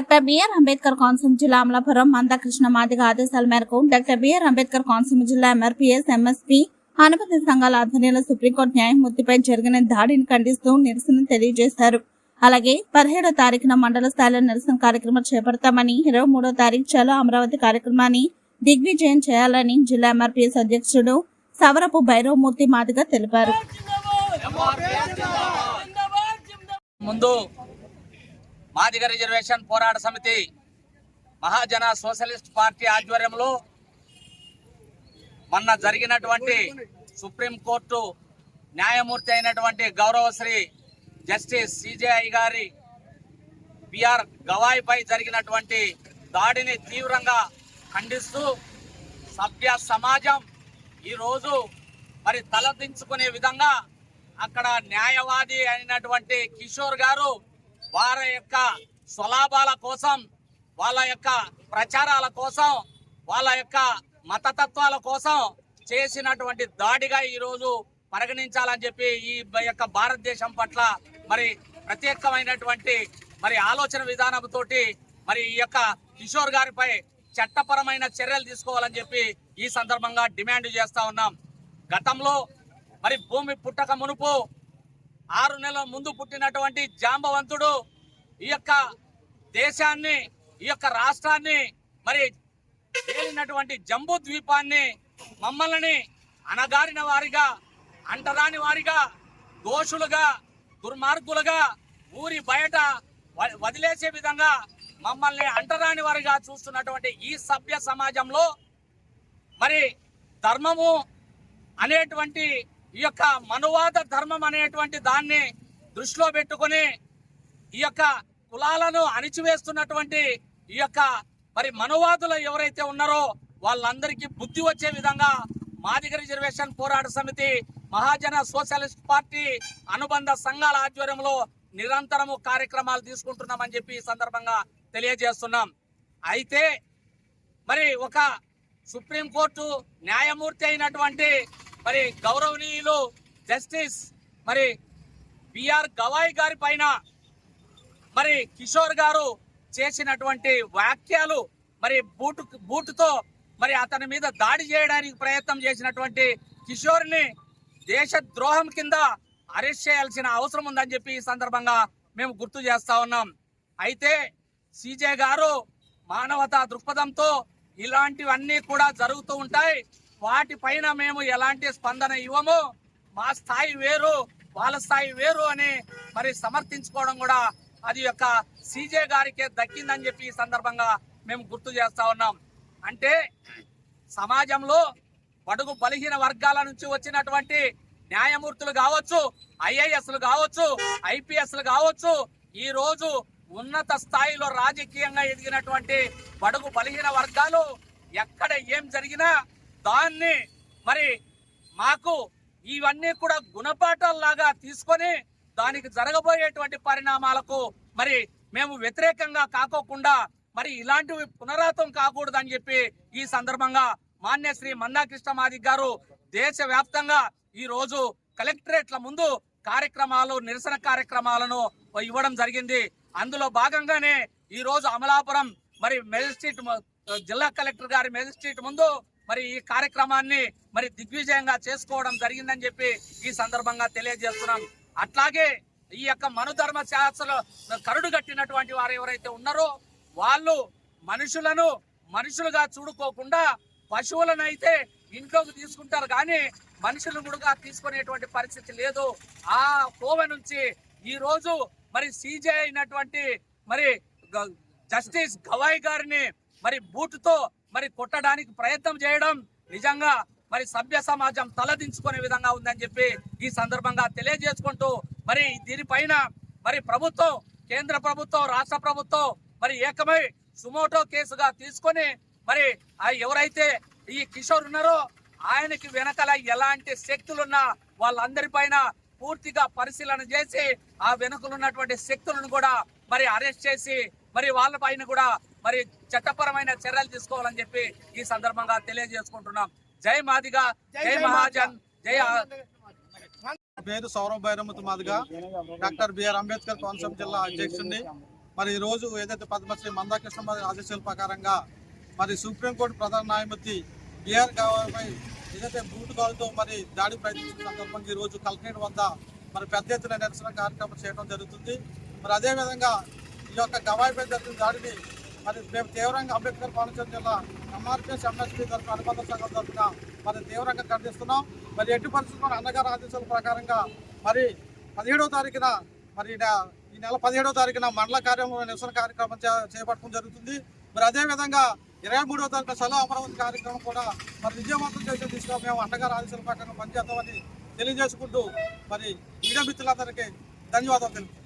Doctor BR Ambedkar Konaseema జిల్లా అమలాపురం మందకృష్ణ మాదిగ ఆదేశాల మేరకు డాక్టర్ బిఆర్ అంబేద్కర్ కోనసీమ జిల్లా ఎంఆర్పీఎస్ ఎంఎస్పీ అనుబంధ సంఘాల ఆధ్వర్యంలో సుప్రీంకోర్టు న్యాయమూర్తిపై జరిగిన దాడిని ఖండిస్తూ నిరసన తెలియజేశారు. అలాగే పదిహేడో తారీఖున మండల స్థాయిలో నిరసన కార్యక్రమం చేపడతామని ఇరవై మూడో తారీఖు చలో అమరావతి కార్యక్రమాన్ని దిగ్విజయం చేయాలని జిల్లా ఎంఆర్పీఎస్ అధ్యక్షుడు సవరపు భైరవమూర్తి మాదిగ తెలిపారు. ముందు మాదిగ రిజర్వేషన్ పోరాట సమితి మహాజన సోషలిస్ట్ పార్టీ ఆధ్వర్యంలో మొన్న జరిగినటువంటి సుప్రీంకోర్టు న్యాయమూర్తి అయినటువంటి గౌరవశ్రీ జస్టిస్ సిజేఐ గారి బిఆర్ గవాయిపై జరిగినటువంటి దాడిని తీవ్రంగా ఖండిస్తూ సభ్య సమాజం ఈరోజు మరి తలదించుకునే విధంగా అక్కడ న్యాయవాది అయినటువంటి కిషోర్ గారు వారి యొక్క స్వలాభాల కోసం వాళ్ళ యొక్క ప్రచారాల కోసం వాళ్ళ యొక్క మతతత్వాల కోసం చేసినటువంటి దాడిగా ఈరోజు పరిగణించాలని చెప్పి ఈ యొక్క భారతదేశం పట్ల మరి ప్రత్యేకమైనటువంటి మరి ఆలోచన విధానంతోటి మరి ఈ యొక్క కిషోర్ గారిపై చట్టపరమైన చర్యలు తీసుకోవాలని చెప్పి ఈ సందర్భంగా డిమాండ్ చేస్తా ఉన్నాం. గతంలో మరి భూమి పుట్టక మునుపు ఆరు నెలల ముందు పుట్టినటువంటి జాంబవంతుడు ఈ యొక్క దేశాన్ని ఈ యొక్క రాష్ట్రాన్ని మరి తేలినటువంటి జంబూ ద్వీపాన్ని మమ్మల్ని అనగారిన వారిగా అంటరాని వారిగా దోషులుగా దుర్మార్గులుగా ఊరి బయట వ- వదిలేసే విధంగా మమ్మల్ని అంటరాని వారిగా చూస్తున్నటువంటి ఈ సభ్య సమాజంలో మరి ధర్మము అనేటువంటి ఈ యొక్క మనువాద ధర్మం అనేటువంటి దాన్ని దృష్టిలో పెట్టుకొని ఈ యొక్క కులాలను అణిచివేస్తున్నటువంటి ఈ యొక్క మరి మనువాదులు ఎవరైతే ఉన్నారో వాళ్ళందరికీ బుద్ధి వచ్చే విధంగా మాదిగ రిజర్వేషన్ పోరాట సమితి మహాజన సోషలిస్ట్ పార్టీ అనుబంధ సంఘాల ఆధ్వర్యంలో నిరంతరము కార్యక్రమాలు తీసుకుంటున్నామని చెప్పి ఈ సందర్భంగా తెలియజేస్తున్నాం. అయితే మరి ఒక సుప్రీంకోర్టు న్యాయమూర్తి అయినటువంటి మరి గౌరవనీయులు జస్టిస్ మరి బిఆర్ గవాయ్ గారి పైన మరి కిషోర్ గారు చేసినటువంటి వ్యాఖ్యలు మరి బూటు బూటుతో మరి అతని మీద దాడి చేయడానికి ప్రయత్నం చేసినటువంటి కిషోర్ని దేశ ద్రోహం కింద అరెస్ట్ చేయాల్సిన అవసరం ఉందని చెప్పి ఈ సందర్భంగా మేము గుర్తు చేస్తా ఉన్నాం. అయితే సీజే గారు మానవతా దృక్పథంతో ఇలాంటివన్నీ కూడా జరుగుతూ ఉంటాయి. వాటిపైన మేము ఎలాంటి స్పందన ఇవ్వము. మా స్థాయి వేరు వాళ్ళ స్థాయి వేరు అని మరి సమర్థించుకోవడం కూడా అది యొక్క సీజే గారికే దక్కిందని చెప్పి ఈ సందర్భంగా మేము గుర్తు చేస్తా ఉన్నాం. అంటే సమాజంలో బడుగు బలహీన వర్గాల నుంచి వచ్చినటువంటి న్యాయమూర్తులు కావచ్చు ఐఏఎస్లు కావచ్చు ఐపీఎస్లు కావచ్చు ఈ రోజు ఉన్నత స్థాయిలో రాజకీయంగా ఎదిగినటువంటి బడుగు బలహీన వర్గాలు ఎక్కడ ఏం జరిగినా దాన్ని మరి మాకు ఇవన్నీ కూడా గుణపాఠాల్లాగా తీసుకొని దానికి జరగబోయేటువంటి పరిణామాలకు మరి మేము వ్యతిరేకంగా కాకోకుండా మరి ఇలాంటివి పునరావృతం కాకూడదని చెప్పి ఈ సందర్భంగా మాన్య శ్రీ మందాకృష్ణ మాదిక్ గారు దేశ వ్యాప్తంగా కలెక్టరేట్ల ముందు కార్యక్రమాలు నిరసన కార్యక్రమాలను ఇవ్వడం జరిగింది. అందులో భాగంగానే ఈరోజు అమలాపురం మరి మెజిస్ట్రేట్ జిల్లా కలెక్టర్ గారి మెజిస్ట్రేట్ ముందు మరి ఈ కార్యక్రమాన్ని మరి దిగ్విజయంగా చేసుకోవడం జరిగిందని చెప్పి ఈ సందర్భంగా తెలియజేస్తున్నాం. అట్లాగే ఈ యొక్క మనుధర్మ శాస్త్రలో కరుడు కట్టినటువంటి వారు ఎవరైతే ఉన్నారో వాళ్ళు మనుషులను మనుషులుగా చూడుకోకుండా పశువులను అయితే ఇంట్లోకి తీసుకుంటారు. కానీ మనుషులు కూడా తీసుకునేటువంటి పరిస్థితి లేదు. ఆ కోవ నుంచి ఈ రోజు మరి సీజే అయినటువంటి మరి జస్టిస్ గవాయ్ గారిని మరి బూటుతో మరి కొట్టడానికి ప్రయత్నం చేయడం నిజంగా మరి సభ్య సమాజం తలదించుకునే విధంగా ఉందని చెప్పి ఈ సందర్భంగా తెలియజేసుకుంటూ మరి దీనిపైన మరి ప్రభుత్వం కేంద్ర ప్రభుత్వం రాష్ట్ర ప్రభుత్వం మరి ఏకమై సుమోటో కేసుగా తీసుకొని మరి ఆ ఎవరైతే ఈ కిషోర్ ఉన్నారో ఆయనకి వెనకల ఎలాంటి శక్తులున్నా వాళ్ళందరిపైన పూర్తిగా పరిశీలన చేసి ఆ వెనుకలు ఉన్నటువంటి శక్తులను కూడా మరి అరెస్ట్ చేసి మరి వాళ్ళ పైన కూడా మరి చట్టపరమైన చర్యలు తీసుకోవాలని చెప్పి ఈ సందర్భంగా తెలియజేసుకుంటున్నాం. జై మాదిగా జై మహాజన్ జై పేరు సౌరవ్ భైరమతి మాదిగా. డాక్టర్ బిఆర్ అంబేద్కర్ కోనసీమ జిల్లా అధ్యక్షుడిని. మరి ఈ రోజు ఏదైతే పద్మశ్రీ మందాకృష్ణ ఆదేశాల ప్రకారంగా మరి సుప్రీంకోర్టు ప్రధాన న్యాయమూర్తి బిఆర్ గవాయిపై ఏదైతే బూటు కాలుతో మరి దాడి ప్రయత్నించిన సందర్భంగా ఈ రోజు కలెక్టరేట్ వద్ద మరి పెద్ద ఎత్తున నిరసన కార్యక్రమం చేయడం జరుగుతుంది. మరి అదే విధంగా ఈ యొక్క గవాయిపై జరిగిన దాడిని మరి మేము తీవ్రంగా అంబేద్కర్ కోనసీమ జిల్లా ఎంఆర్పిఎస్ ఎంఎస్పీ తరఫున అనుబంధ సంఘం తరఫున మరి తీవ్రంగా ఖండిస్తున్నాం. మరి ఎట్టి పరిస్థితుల్లో అన్నగారు ఆదేశాల ప్రకారంగా మరి పదిహేడవ తారీఖున మరి ఈ నెల పదిహేడవ తారీఖున మండల కార్యంలో నిరసన కార్యక్రమం చేపట్టడం జరుగుతుంది. మరి అదే విధంగా ఇరవై మూడవ తారీఖున సెలవు అమరావతి కార్యక్రమం కూడా మరి విజయవంతం చేసే దిశగా మేము అన్నగారు ఆదేశాల ప్రకారం పనిచేద్దామని తెలియజేసుకుంటూ మరి మీడియా మిత్రులందరికీ ధన్యవాదాలు తెలుపుతున్నాం.